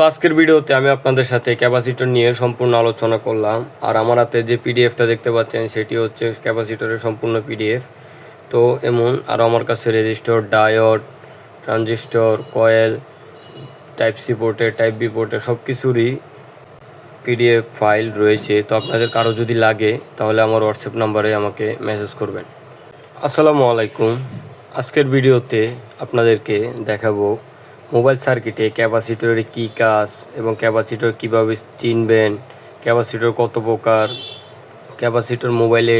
তো আজকের ভিডিওতে আমি আপনাদের সাথে ক্যাপাসিটর নিয়ে সম্পূর্ণ আলোচনা করলাম। আর আমার হাতে যে পিডিএফটা দেখতে পাচ্ছেন, সেটি হচ্ছে ক্যাপাসিটরের সম্পূর্ণ পিডিএফ। তো এমন আর আমার কাছে resistor, diode, transistor, coil, type C পোর্টে, type B পোর্টে সব কিছুরই পিডিএফ ফাইল রয়েছে। তো আপনাদের কারও যদি লাগে, তাহলে আমার হোয়াটসঅ্যাপ নাম্বারে আমাকে মেসেজ করবেন। আসসালামু আলাইকুম। আজকের ভিডিওতে আপনাদেরকে দেখাবো মোবাইল সার্কিটে ক্যাপাসিটরের কী কাজ এবং ক্যাপাসিটর কীভাবে চিনবেন? ক্যাপাসিটর কত প্রকার? ক্যাপাসিটর মোবাইলে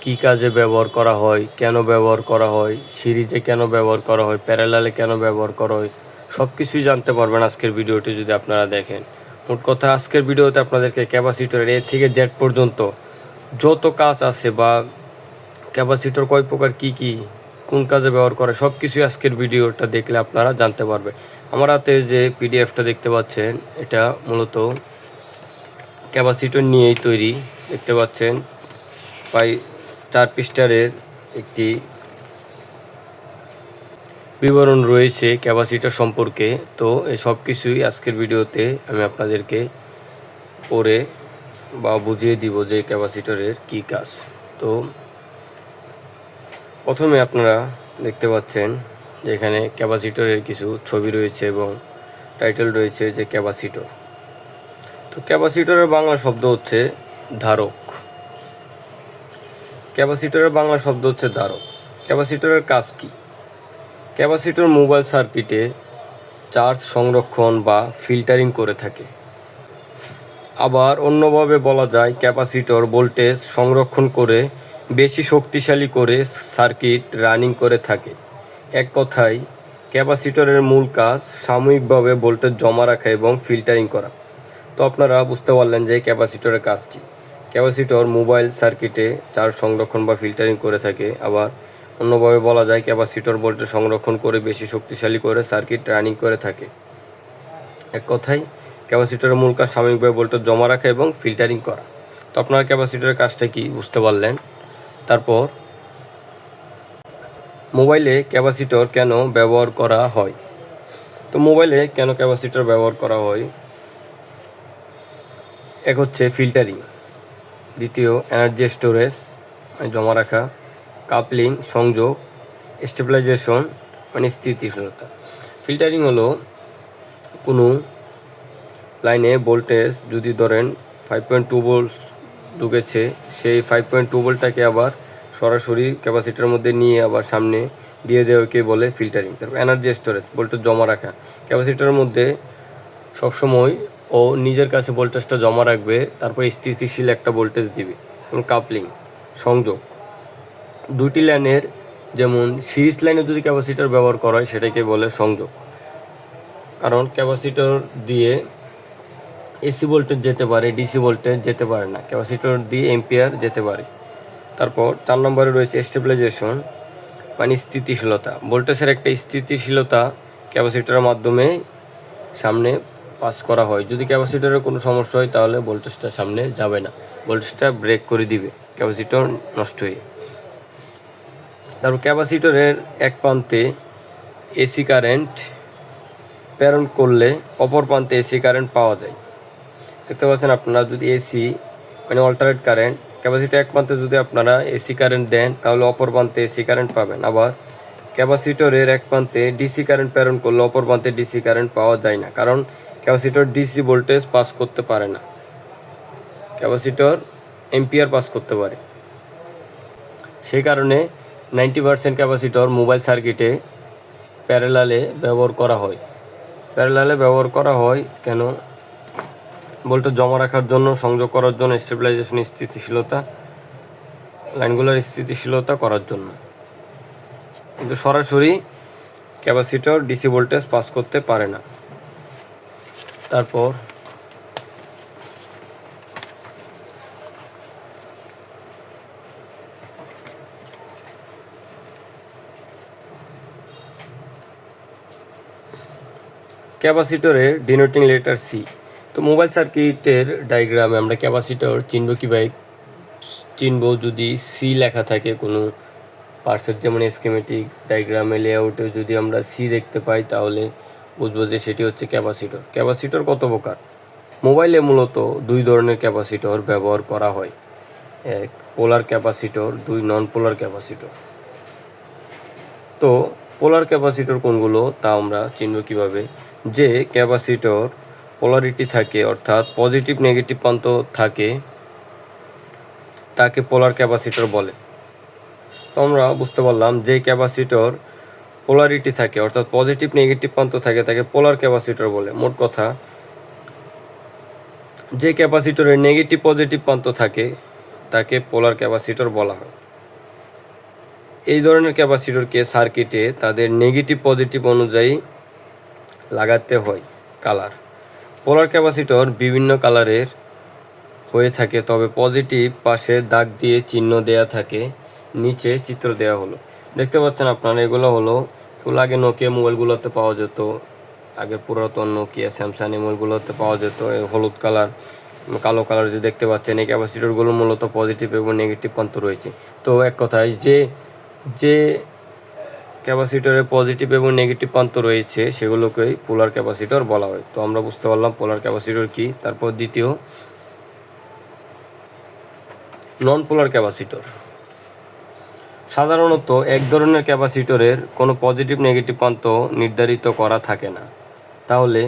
কী কাজে ব্যবহার করা হয়? কেন ব্যবহার করা হয়? সিরিজে কেন ব্যবহার করা হয়? প্যারালালে কেন ব্যবহার করা হয়? সব কিছুই জানতে পারবেন আজকের ভিডিওটি যদি আপনারা দেখেন। মোট কথা, আজকের ভিডিওতে আপনাদেরকে ক্যাপাসিটরের এ থেকে জেড পর্যন্ত যত কাজ আছে বা ক্যাপাসিটর কয় প্রকার কি কি কোন কাজে ব্যবহার করে সব কিছুই আজকের ভিডিওটা দেখলে আপনারা জানতে পারবে আমার হাতে যে পিডিএফটা দেখতে পাচ্ছেন, এটা মূলত ক্যাপাসিটর নিয়েই তৈরি। দেখতে পাচ্ছেন, প্রায় চার পিস্টারের একটি বিবরণ রয়েছে ক্যাপাসিটর সম্পর্কে। তো সব কিছুই আজকের ভিডিওতে আমি আপনাদেরকে পড়ে বা বুঝিয়ে দিব যে ক্যাপাসিটরের কী কাজ। তো প্রথমে আপনারা দেখতে পাচ্ছেন যে এখানে ক্যাপাসিটরের কিছু ছবি রয়েছে এবং টাইটেল রয়েছে যে ক্যাপাসিটর। তো ক্যাপাসিটরের বাংলা শব্দ হচ্ছে ধারক। ক্যাপাসিটরের বাংলা শব্দ হচ্ছে ধারক। ক্যাপাসিটরের কাজ কী? ক্যাপাসিটর মোবাইল সার্কিটে চার্জ সংরক্ষণ বা ফিল্টারিং করে থাকে। আবার অন্যভাবে বলা যায় ক্যাপাসিটর ভোল্টেজ সংরক্ষণ করে বেশি শক্তিশালী করে সার্কিট রানিং করে থাকে। এক কথায়, ক্যাপাসিটরের মূল কাজ সাময়িকভাবে ভোল্টেজ জমা রাখা এবং ফিল্টারিং করা। তো আপনারা বুঝতে পারলেন যে ক্যাপাসিটরের কাজ কী। ক্যাপাসিটর মোবাইল সার্কিটে চার্জ সংরক্ষণ বা ফিল্টারিং করে থাকে। আবার অন্যভাবে বলা যায়, ক্যাপাসিটর ভোল্টেজ সংরক্ষণ করে বেশি শক্তিশালী করে সার্কিট রানিং করে থাকে। এক কথায়, ক্যাপাসিটরের মূল কাজ সাময়িকভাবে ভোল্টেজ জমা রাখা এবং ফিল্টারিং করা। তো আপনারা ক্যাপাসিটরের কাজটা কি বুঝতে পারলেন? তারপর মোবাইলে ক্যাপাসিটর কেন ব্যবহার করা হয়? তো মোবাইলে কেন ক্যাপাসিটর ব্যবহার করা হয়? এক হচ্ছে ফিল্টারিং। দ্বিতীয়, এনার্জি স্টোরেজ মানে জমা রাখা, কাপলিং, সংযোগ, স্টেবিলাইজেশন মানে স্থিতিশীলতা ফিল্টারিং হলো কোনো লাইনে ভোল্টেজ যদি ধরেন ফাইভ পয়েন্ট টু ভোল্ট ঢুকেছে, সেই ফাইভ পয়েন্ট টু ভোল্টটাকে আবার সরাসরি ক্যাপাসিটার মধ্যে নিয়ে আবার সামনে দিয়ে দেওয়াকে বলে ফিল্টারিং তারপর এনার্জি স্টোরেজ ভোল্টেজ জমা রাখা। ক্যাপাসিটারের মধ্যে সবসময় ও নিজের কাছে ভোল্টেজটা জমা রাখবে, তারপর স্থিতিশীল একটা ভোল্টেজ দিবে এবং কাপলিং সংযোগ। দুটি লাইনের যেমন সিরিজ লাইনে যদি ক্যাপাসিটার ব্যবহার করা হয়, সেটাকে বলে সংযোগ। কারণ ক্যাপাসিটর দিয়ে এসি ভোল্টেজ যেতে পারে, ডিসি ভোল্টেজ যেতে পারে না, ক্যাপাসিটর দিয়ে এম্পিয়ার যেতে পারে। তারপর চার নম্বরে রয়েছে স্টেবিলাইজেশন মানে স্থিতিশীলতা। ভোল্টেজের একটা স্থিতিশীলতা ক্যাপাসিটরের মাধ্যমে সামনে পাস করা হয়। যদি ক্যাপাসিটরের কোনো সমস্যা হয়, তাহলে ভোল্টেজটা সামনে যাবে না। ভোল্টেজটা ব্রেক করে দিবে, ক্যাপাসিটর নষ্ট হয়ে। তারপর ক্যাপাসিটরের এক প্রান্তে এসি কারেন্ট প্রেরণ করলে অপর প্রান্তে এসি কারেন্ট পাওয়া যায়। দেখতে পাচ্ছেন আপনারা যদি এসি মানে অল্টারনেট কারেন্ট ক্যাপাসিটর এক প্রান্তে যদি আপনারা এসি কারেন্ট দেন, তাহলে অপর প্রান্তে এসি কারেন্ট পাবেন। আবার ক্যাপাসিটরের এক প্রান্তে ডিসি কারেন্ট প্রেরণ করলে অপর প্রান্তে ডিসি কারেন্ট পাওয়া যায় না, কারণ ক্যাপাসিটর ডিসি ভোল্টেজ পাস করতে পারে না। ক্যাপাসিটর এম্পিয়ার পাস করতে পারে। সেই কারণে নাইনটি পার্সেন্ট ক্যাপাসিটর মোবাইল সার্কিটে প্যারালালে ব্যবহার করা হয়। প্যারালালে ব্যবহার করা হয় কেন? ভোল্টেজ জমা রাখার জন্য, সংযোগ করার জন্য স্টেবিলাইজেশন স্থিতিশীলতা, লাইনগুলোর স্থিতিশীলতা করার জন্য। কিন্তু সরাসরি ক্যাপাসিটর ডিসি ভোল্টেজ পাস করতে পারে না। তারপর ক্যাপাসিটরের ডিনোটিং লেটার সি তো মোবাইল সার্কিটের ডায়াগ্রামে আমরা ক্যাপাসিটর চিনব কীভাবে? চিনব যদি সি লেখা থাকে কোনো পার্সের যেমন স্কেমেটিক ডায়াগ্রামে লেআউটে যদি আমরা সি দেখতে পাই, তাহলে বুঝব যে সেটি হচ্ছে ক্যাপাসিটর। ক্যাপাসিটর কত প্রকার? মোবাইলে মূলত দুই ধরনের ক্যাপাসিটর ব্যবহার করা হয়। এক, পোলার ক্যাপাসিটর, দুই নন পোলার ক্যাপাসিটর। তো পোলার ক্যাপাসিটর কোনগুলো তা আমরা চিনব কীভাবে? যে ক্যাপাসিটর পোলারিটি থাকে, অর্থাৎ পজিটিভ নেগেটিভ প্রান্ত থাকে, তাকে পোলার ক্যাপাসিটর বলে। তো আমরা বুঝতে পারলাম যে ক্যাপাসিটর পোলারিটি থাকে, অর্থাৎ পজিটিভ নেগেটিভ প্রান্ত থাকে, তাকে পোলার ক্যাপাসিটর বলে। মোট কথা, যে ক্যাপাসিটরের নেগেটিভ পজিটিভ প্রান্ত থাকে, তাকে পোলার ক্যাপাসিটর বলা হয়। এই ধরনের ক্যাপাসিটরকে সার্কিটে তাদের নেগেটিভ পজিটিভ অনুযায়ী লাগাতে হয় কালার পোলার ক্যাপাসিটর বিভিন্ন কালারের হয়ে থাকে, তবে পজিটিভ পাশে দাগ দিয়ে চিহ্ন দেয়া থাকে, নিচে চিত্র দেওয়া হলো। দেখতে পাচ্ছেন আপনারা, এগুলো হলো, এগুলো আগে নোকিয়া মোবাইলগুলোতে পাওয়া যেত, আগে পুরাতন নোকিয়া স্যামসাং এই মোবাইলগুলোতে পাওয়া যেত হলুদ কালার, কালো কালার যে দেখতে পাচ্ছেন, এই ক্যাপাসিটরগুলো মূলত পজিটিভ এবং নেগেটিভ প্রান্ত রয়েছে। তো এক কথায় যে যে ক্যাপাসিটরে পজিটিভ এবং নেগেটিভ প্রান্ত রয়েছে, সেগুলোকেই পোলার ক্যাপাসিটর বলা হয়। তো আমরা বুঝতে পারলাম পোলার ক্যাপাসিটর কি। তারপর দ্বিতীয় নন পোলার ক্যাপাসিটর। সাধারণত এক ধরনের ক্যাপাসিটরের কোনো পজিটিভ নেগেটিভ প্রান্ত নির্ধারিত করা থাকে না। তাহলে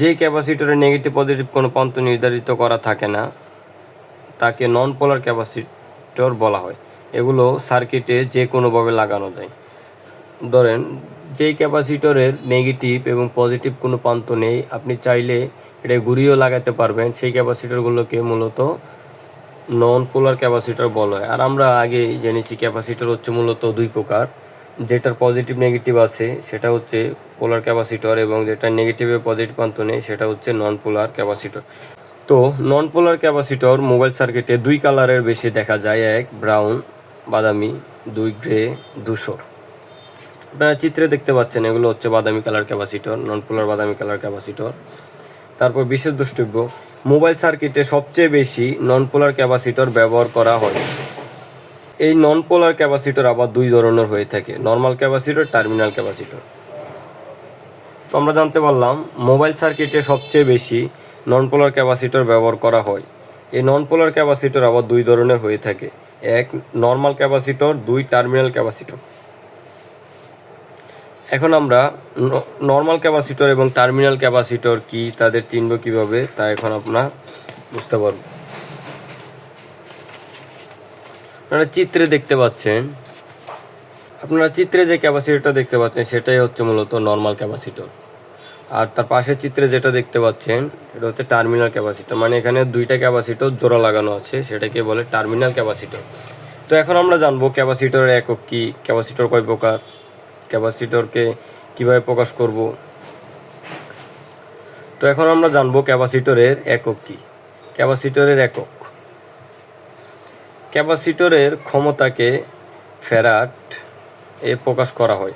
যে ক্যাপাসিটরের নেগেটিভ পজিটিভ কোনো প্রান্ত নির্ধারিত করা থাকে না, তাকে নন পোলার ক্যাপাসিটর বলা হয়। এগুলো সার্কিটে যে কোনোভাবে লাগানো যায়। ধরেন যে ক্যাপাসিটরের নেগেটিভ এবং পজিটিভ কোনো প্রান্ত নেই, আপনি চাইলে এটা ঘুরিয়েও লাগাতে পারবেন। সেই ক্যাপাসিটরগুলোকে মূলত নন পোলার ক্যাপাসিটর বলা হয়। আর আমরা আগে জেনেছি ক্যাপাসিটর হচ্ছে মূলত দুই প্রকার। যেটার পজিটিভ নেগেটিভ আছে, সেটা হচ্ছে পোলার ক্যাপাসিটর এবং যেটা নেগেটিভে পজিটিভ প্রান্ত নেই, সেটা হচ্ছে নন পোলার ক্যাপাসিটর তো নন পোলার ক্যাপাসিটর মোবাইল সার্কিটে দুই কালারের বেশি দেখা যায়, এক ব্রাউন বাদামি, দুই গ্রে ধূসর। আপনারা চিত্রে দেখতে পাচ্ছেন, এগুলো হচ্ছে বাদামি কালার ক্যাপাসিটর নন পোলার বাদামি কালার ক্যাপাসিটর। তারপর বিশেষ দ্রষ্টব্য, মোবাইল সার্কিটে সবচেয়ে বেশি নন পোলার ক্যাপাসিটর ব্যবহার করা হয়। এই নন পোলার ক্যাপাসিটর আবার দুই ধরনের হয়ে থাকে নর্মাল ক্যাপাসিটর টার্মিনাল ক্যাপাসিটর। তো আমরা জানতে পারলাম, মোবাইল সার্কিটে সবচেয়ে বেশি নন পোলার ক্যাপাসিটর ব্যবহার করা হয়। এই নন পোলার ক্যাপাসিটর আবার দুই ধরনের হয়ে থাকে, এক নর্মাল ক্যাপাসিটর, দুই টার্মিনাল ক্যাপাসিটর। এখন আমরা নর্মাল ক্যাপাসিটর এবং টার্মিনাল ক্যাপাসিটর কি, তাদের চিনব কীভাবে, তা এখন আপনার বুঝতে পারব। আপনারা চিত্রে দেখতে পাচ্ছেন, আপনারা চিত্রে যে ক্যাপাসিটরটা দেখতে পাচ্ছেন, সেটাই হচ্ছে মূলত নর্মাল ক্যাপাসিটর আর তার পাশের চিত্রে যেটা দেখতে পাচ্ছেন, এটা হচ্ছে টার্মিনাল ক্যাপাসিটর মানে এখানে দুইটা ক্যাপাসিটর জোড়া লাগানো আছে, সেটাকে বলে টার্মিনাল ক্যাপাসিটর তো এখন আমরা জানব ক্যাপাসিটরের একক কি ক্যাপাসিটর কয় প্রকার? ক্যাপাসিটরকে কীভাবে প্রকাশ করব? তো এখন আমরা জানব ক্যাপাসিটরের একক কি? ক্যাপাসিটরের একক। ক্যাপাসিটরের ক্ষমতাকে ফেরাট এ প্রকাশ করা হয়।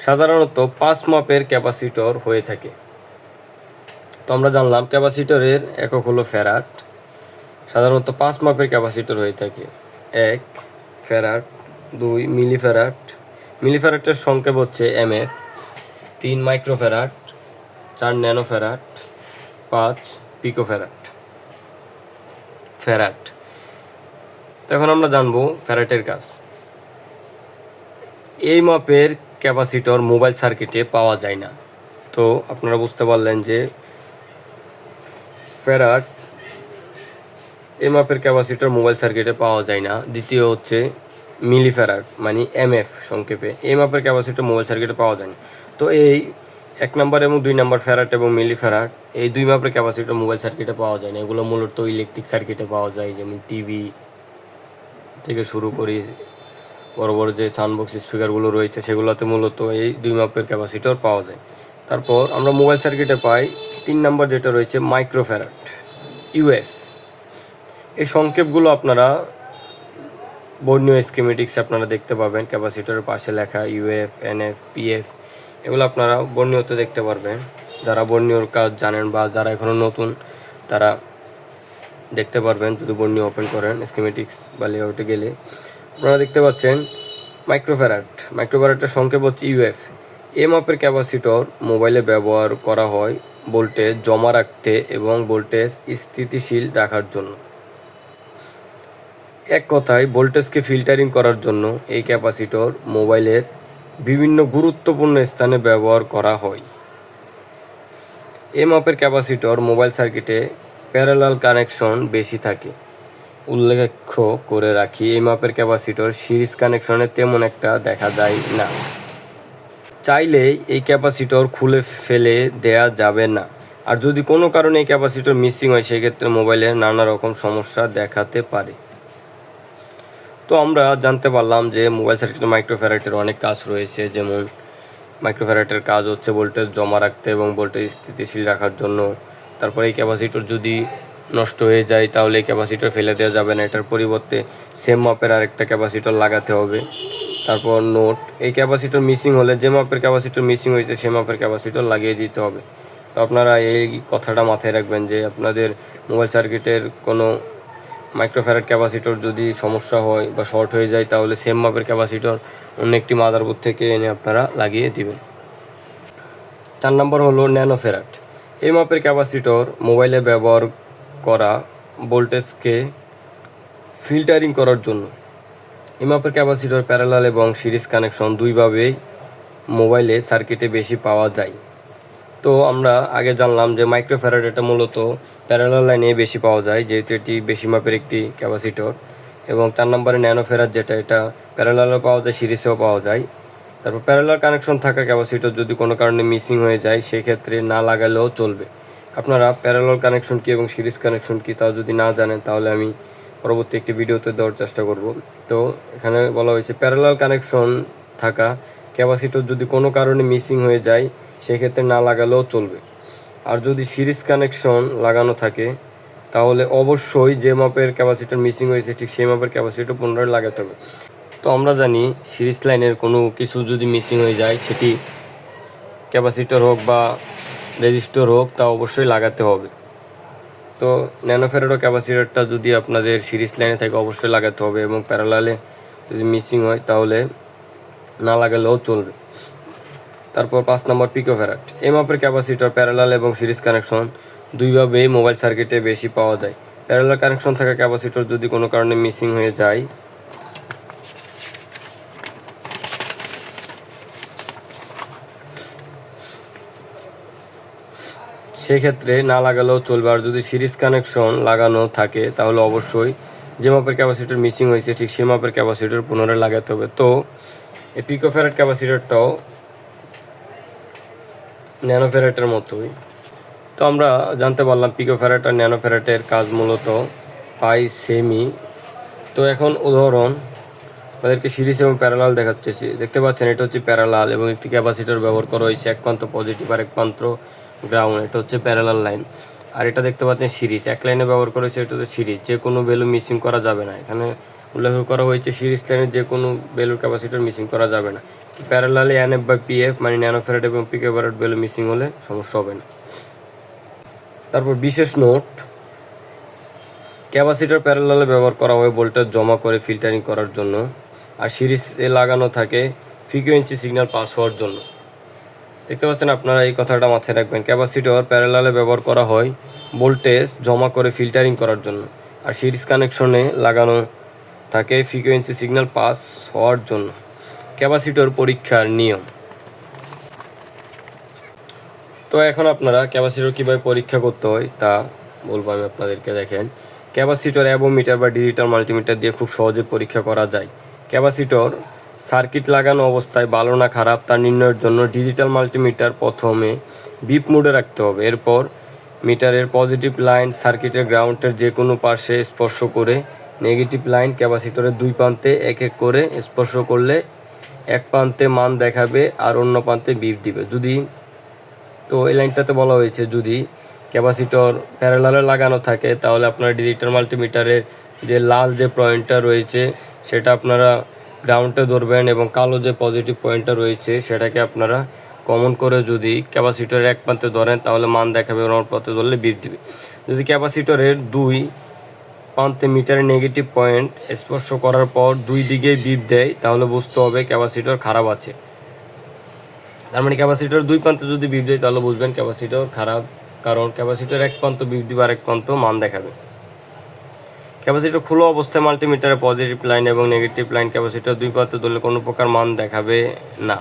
সাধারণত পাঁচ মাপের ক্যাপাসিটর হয়ে থাকে। তো আমরা জানলাম ক্যাপাসিটরের একক হলো ফেরাট। সাধারণত পাঁচ মাপের ক্যাপাসিটর হয়ে থাকে। এক ফেরাট, দুই মিলি ফেরাট মিলিফ্যারাটের সংক্ষেপ হচ্ছে এম এফ তিন মাইক্রোফ্যারাট চার ন্যানোফ্যারাট পাঁচ পিকোফ্যারাট ফ্যারাট তো এখন আমরা জানব ফ্যারাটের কাজ। এই মাপের ক্যাপাসিটর মোবাইল সার্কিটে পাওয়া যায় না। তো আপনারা বুঝতে পারলেন যে ফ্যারাট এই মাপের ক্যাপাসিটর মোবাইল সার্কিটে পাওয়া যায় না। দ্বিতীয় হচ্ছে মিলিফ্যারাট মানে এমএফ সংক্ষেপে। এই মাপের ক্যাপাসিটি মোবাইল সার্কিটে পাওয়া যায় তো এই এক নম্বর এবং দুই নাম্বার ফ্যারাট এবং মিলিফ্যারাট এই দুই মাপের ক্যাপাসিটি মোবাইল সার্কিটে পাওয়া যায় না এগুলো মূলত ইলেকট্রিক সার্কিটে পাওয়া যায়, যেমন টিভি থেকে শুরু করি বড় বড় যে সাউন্ডবক্স স্পিকারগুলো রয়েছে, সেগুলোতে মূলত এই দুই মাপের ক্যাপাসিটর পাওয়া যায়। তারপর আমরা মোবাইল সার্কিটে পাই, তিন নম্বর যেটা রয়েছে মাইক্রোফ্যারাট ইউএফ এই সংক্ষেপগুলো আপনারা বর্ণীয় স্কিমেটিক্স আপনারা দেখতে পাবেন ক্যাপাসিটরের পাশে লেখা ইউএফ এনএফ পিএফ এগুলো আপনারা বর্ণীয়তে দেখতে পারবেন। যারা বর্ণীয়র কাজ জানেন বা যারা এখনও নতুন, তারা দেখতে পারবেন যদি বর্ণীয় ওপেন করেন স্কিমেটিক্স বা লেআউটে গেলে। আপনারা দেখতে পাচ্ছেন মাইক্রোফ্যারাট মাইক্রোফ্যারাটের সংক্ষেপ হচ্ছে ইউএফ এ মাপের ক্যাপাসিটর মোবাইলে ব্যবহার করা হয় ভোল্টেজ জমা রাখতে এবং ভোল্টেজ স্থিতিশীল রাখার জন্য। এক কথায় ভোল্টেজকে ফিল্টারিং করার জন্য এই ক্যাপাসিটর মোবাইলের বিভিন্ন গুরুত্বপূর্ণ স্থানে ব্যবহার করা হয়। এ মাপের ক্যাপাসিটর মোবাইল সার্কিটে প্যারালাল কানেকশন বেশি থাকে। উল্লেখ করে রাখি, এই মাপের ক্যাপাসিটর সিরিজ কানেকশনে তেমন একটা দেখা যায় না। চাইলে এই ক্যাপাসিটর খুলে ফেলে দেয়া যাবে না। আর যদি কোনো কারণে এই ক্যাপাসিটর মিসিং হয়, সেক্ষেত্রে মোবাইলে নানা রকম সমস্যা দেখাতে পারে। তো আমরা জানতে পারলাম যে মোবাইল সার্কিটে মাইক্রোফ্যারাটের অনেক কাজ রয়েছে, যেমন মাইক্রোফ্যারাটের কাজ হচ্ছে ভোল্টেজ জমা রাখতে এবং ভোল্টেজ স্থিতিশীল রাখার জন্য। তারপরে এই ক্যাপাসিটর যদি নষ্ট হয়ে যায়, তাহলে এই ক্যাপাসিটর ফেলে দেওয়া যাবে না। এটার পরিবর্তে সেম মাপের আরেকটা ক্যাপাসিটর লাগাতে হবে। তারপর নোট, এই ক্যাপাসিটর মিসিং হলে যে মাপের ক্যাপাসিটর মিসিং হয়েছে, সে মাপের ক্যাপাসিটর লাগিয়ে দিতে হবে। তো আপনারা এই কথাটা মাথায় রাখবেন যে আপনাদের মোবাইল সার্কিটের কোনো মাইক্রোফ্যারাট ক্যাপাসিটর যদি সমস্যা হয় বা শর্ট হয়ে যায়, তাহলে সেম মাপের ক্যাপাসিটর অন্য একটি মাদারবোর্ড থেকে এনে আপনারা লাগিয়ে দিবেন। চার নম্বর হলো ন্যানোফেরাট এই মাপের ক্যাপাসিটর মোবাইলে ব্যবহার করা ভোল্টেজকে ফিল্টারিং করার জন্য। এই মাপের ক্যাপাসিটর প্যারালাল এবং সিরিজ কানেকশন দুইভাবেই মোবাইলে সার্কিটে বেশি পাওয়া যায়। তো আমরা আগে জানলাম যে মাইক্রোফ্যারাড এটা মূলত প্যারালাল লাইনে বেশি পাওয়া যায়, যেহেতু এটি বেশি মাপের একটি ক্যাপাসিটর। এবং চার নম্বরে ন্যানোফেরার যেটা, এটা প্যারালালও পাওয়া যায়, সিরিজেও পাওয়া যায়। তারপর প্যারালাল কানেকশন থাকা ক্যাপাসিটর যদি কোনো কারণে মিসিং হয়ে যায়, সেক্ষেত্রে না লাগালেও চলবে। আপনারা প্যারালাল কানেকশন কী এবং সিরিজ কানেকশন কী তাও যদি না জানেন, তাহলে আমি পরবর্তী একটি ভিডিওতে দেওয়ার চেষ্টা করব। তো এখানে বলা হয়েছে প্যারালাল কানেকশন থাকা ক্যাপাসিটর যদি কোনো কারণে মিসিং হয়ে যায় সেক্ষেত্রে না লাগালেও চলবে। আর যদি সিরিজ কানেকশন লাগানো থাকে, তাহলে অবশ্যই যে মাপের ক্যাপাসিটার মিসিং হয়েছে, ঠিক সেই মাপের ক্যাপাসিটর পুনরায় লাগাতে হবে। তো আমরা জানি সিরিজ লাইনের কোনো কিছু যদি মিসিং হয়ে যায়, সেটি ক্যাপাসিটার হোক বা রেজিস্টর হোক, তা অবশ্যই লাগাতে হবে। তো ন্যানোফেরোডো ক্যাপাসিটারটা যদি আপনাদের সিরিজ লাইনে থাকে, অবশ্যই লাগাতে হবে এবং প্যারালালে যদি মিসিং হয়, তাহলে না লাগালেও চলবে। তারপর পাঁচ নম্বর পিকোফেরাট এই মাপের ক্যাপাসিটর প্যারালাল এবং সিরিজ কানেকশন দুইভাবেই মোবাইল সার্কিটে বেশি পাওয়া যায়। প্যারালাল কানেকশন থাকা ক্যাপাসিটর যদি কোনো কারণে মিসিং হয়ে যায়, সেক্ষেত্রে না লাগালেও চলবে। আর যদি সিরিজ কানেকশন লাগানো থাকে, তাহলে অবশ্যই যে মাপের ক্যাপাসিটর মিসিং হয়েছে, ঠিক সেই মাপের ক্যাপাসিটর পুনরায় লাগাতে হবে। তো, এই পিকোফেরাট ক্যাপাসিটরটাও ন্যানোফেরাটের মতোই। তো আমরা জানতে পারলাম পিকোফেরাট আর ন্যানোফেরাটের কাজ মূলত পাই সেমি। তো এখন উদাহরণ, তাদেরকে সিরিজ এবং প্যারালাল দেখাচ্ছে দেখতে পাচ্ছেন, এটা হচ্ছে প্যারালাল এবং একটি ক্যাপাসিটর ব্যবহার করা হয়েছে এক প্রান্ত পজিটিভ আর এক প্রান্ত গ্রাউন্ড, এটা হচ্ছে প্যারালাল লাইন। আর এটা দেখতে পাচ্ছেন সিরিজ, এক লাইনে ব্যবহার করা হয়েছে, এটা হচ্ছে সিরিজ, যে কোনো ভ্যালু মিসিং করা যাবে না। এখানে উল্লেখ করা হয়েছে সিরিজ লাইনে যে কোনো ভ্যালুর ক্যাপাসিটর মিসিং করা যাবে না। প্যারালালে N F by P F মানে ন্যানোফেরাট এবং পিকেফেরাট ভ্যালু মিসিং হলে সমস্যা হবে না। তারপর বিশেষ নোট, ক্যাপাসিটর প্যারালালে ব্যবহার করা হয় ভোল্টেজ জমা করে ফিল্টারিং করার জন্য, আর সিরিজে লাগানো থাকে ফ্রিকোয়েন্সি সিগন্যাল পাস হওয়ার জন্য। দেখতে পাচ্ছেন আপনারা এই কথাটা মাথায় রাখবেন। ক্যাপাসিটর প্যারালালে ব্যবহার করা হয় ভোল্টেজ জমা করে ফিল্টারিং করার জন্য, আর সিরিজ কানেকশনে লাগানো থাকে ফ্রিকোয়েন্সি সিগন্যাল পাস হওয়ার জন্য। ক্যাপাসিটর পরীক্ষার নিয়ম। তো এখন আপনারা ক্যাপাসিটর কীভাবে পরীক্ষা করতে হয় তা বলব আমি আপনাদেরকে, দেখেন। ক্যাপাসিটর অ্যাবোমিটার বা ডিজিটাল মাল্টিমিটার দিয়ে খুব সহজে পরীক্ষা করা যায়। ক্যাপাসিটর সার্কিট লাগানো অবস্থায় ভালো না খারাপ তা নির্ণয়ের জন্য ডিজিটাল মাল্টিমিটার প্রথমে বিপ মোডে রাখতে হবে। এরপর মিটারের পজিটিভ লাইন সার্কিটের গ্রাউন্ডের যে কোনো পাশে স্পর্শ করে, নেগেটিভ লাইন ক্যাপাসিটরের দুই প্রান্তে এক এক করে স্পর্শ করলে এক প্রান্তে মান দেখাবে আর অন্য প্রান্তে বিপ দিবে। যদি তো এই লাইনটাতে বলা হয়েছে, যদি ক্যাপাসিটর প্যারালালে লাগানো থাকে, তাহলে আপনার ডিজিটাল মাল্টিমিটারের যে লাল যে পয়েন্টটা রয়েছে, সেটা আপনারা গ্রাউন্ডে ধরবেন এবং কালো যে পজিটিভ পয়েন্টটা রয়েছে, সেটাকে আপনারা কমন করে যদি ক্যাপাসিটরের এক প্রান্তে ধরেন, তাহলে মান দেখাবে অন্য প্রান্তে ধরলে বিপ দিবে। যদি ক্যাপাসিটরের দুই প্রান্তে মিটারের নেগেটিভ পয়েন্ট স্পর্শ করার পর দুই দিকেই বিপ দেয়, তাহলে বুঝতে হবে ক্যাপাসিটর খারাপ আছে। তার মানে ক্যাপাসিটর দুই প্রান্তে যদি বিপ দেয়, তাহলে বুঝবেন ক্যাপাসিটর খারাপ, কারণ ক্যাপাসিটর এক প্রান্ত বিপ দিবে আর এক প্রান্ত মান দেখাবে। ক্যাপাসিটর খোলা অবস্থায় মাল্টিমিটারে পজিটিভ লাইন এবং নেগেটিভ লাইন ক্যাপাসিটর দুই প্রান্তে ধরলে কোনো প্রকার মান দেখাবে না।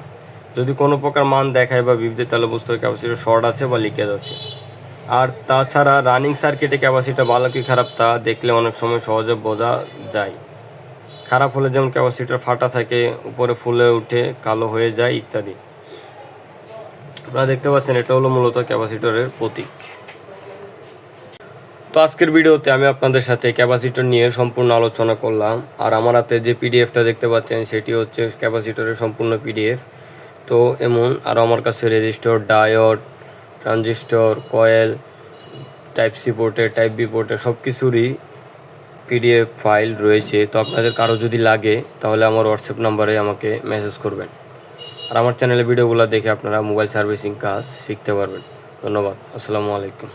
যদি কোনো প্রকার মান দেখায় বা বিপ দেয়, তাহলে বুঝতে হবে ক্যাপাসিটর শর্ট আছে বা লিকেজ আছে। আর তাছাড়া রানিং সার্কিটে ক্যাপাসিটর ভালো কি খারাপ তা দেখলে অনেক সময় সহজে বোঝা যায়। খারাপ হলে যেমন ক্যাপাসিটার ফাটা থাকে, উপরে ফুলে উঠে কালো হয়ে যায় ইত্যাদি। আপনারা দেখতে পাচ্ছেন, এটা হলো মূলত ক্যাপাসিটরের প্রতীক। তো আজকের ভিডিওতে আমি আপনাদের সাথে ক্যাপাসিটর নিয়ে সম্পূর্ণ আলোচনা করলাম। আর আমার হাতে যে পিডিএফটা দেখতে পাচ্ছেন, সেটি হচ্ছে ক্যাপাসিটরের সম্পূর্ণ পিডিএফ তো এমন, আর আমার কাছে resistor diode transistor, coil, type C পোর্টে, type B পোর্টে সব কিছুরই পিডিএফ ফাইল রয়েছে। তো আপনাদের কারও যদি লাগে, তাহলে আমার হোয়াটসঅ্যাপ নাম্বারে আমাকে মেসেজ করবেন। আর আমার চ্যানেলে ভিডিওগুলো দেখে আপনারা মোবাইল সার্ভিসিং কাজ শিখতে পারবেন। ধন্যবাদ। আসসালামু আলাইকুম।